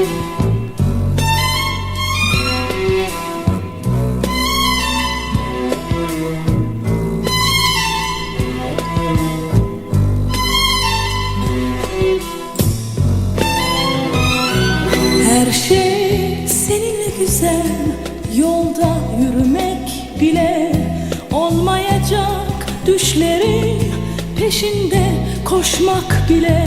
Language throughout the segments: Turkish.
Her şey seninle güzel Yolda yürümek bile Olmayacak. Düşlerin Peşinde koşmak bile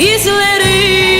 із лери.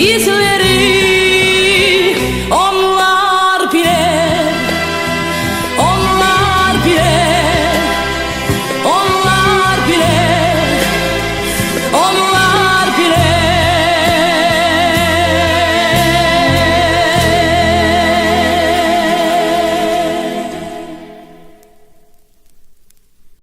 y se